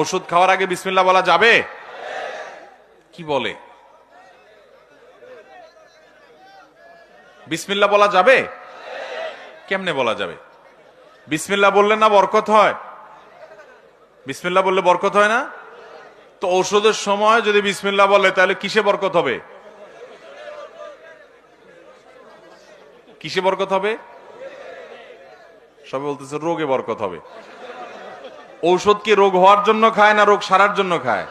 ওষুধ খাওয়ার আগে বিসমিল্লাহ বলা যাবে? কি বলে? বিসমিল্লাহ বলা যাবে? কেমনে বলা যাবে? বিসমিল্লাহ বললে না বরকত হয়? বিসমিল্লাহ বললে বরকত হয় না? তো ঔষধের সময় যদি বিসমিল্লাহ বলে, তাহলে কিসে বরকত হবে? কিসে বরকত হবে? সবে বলতেছে রোগে বরকত হবে। ঔষধ কি রোগ হওয়ার জন্য খায় না রোগ সারার জন্য খায়?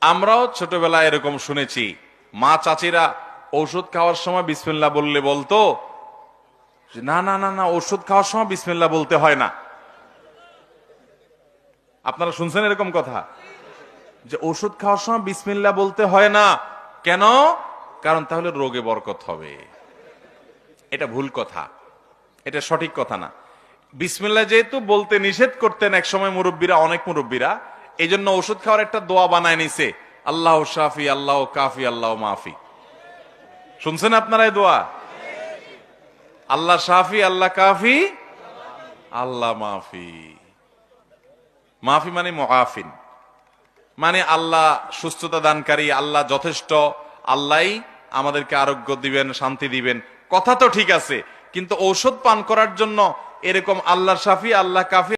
আমরাও ছোটবেলায় এরকম শুনেছি, মা চাচিরা ঔষধ খাওয়ার সময় বিসমিল্লাহ বললে বলতো না না না না ওষুধ খাওয়ার সময় বিসমিল্লাহ বলতে হয় না। আপনারা শুনছেন এরকম কথা? যে ওষুধ খাওয়ার সময় বিসমিল্লাহ বলতে হয় না। কেন? কারণ তাহলে রোগে বরকত হবে। এটা ভুল কথা। এটা সঠিক কথা না। বিসমিল্লাহ যেহেতু বলতে নিষেধ করতেন এক সময় মুরব্বীরা, অনেক মুরব্বীরা এই জন্য ওষুধ খাওয়ার একটা দোয়া বানায় নিছে। আল্লাহ শাফি, আল্লাহ কাফি, আল্লাহ মাফি। শুনছেন আপনারা এই দোয়া? আল্লাহ শাফি, আল্লাহ কাফি, আল্লাহ মাফি। মাফি মানে মহাফিন মানে আল্লাহ সুস্থতা দানকারী, আল্লাহ যথেষ্ট, আল্লাহই আমাদেরকে আরোগ্য দিবেন, শান্তি দিবেন। কথা তো ঠিক আছে কিন্তু ঔষধ পান করার জন্য এরকম আল্লাহ সাফি আল্লাহ কাফি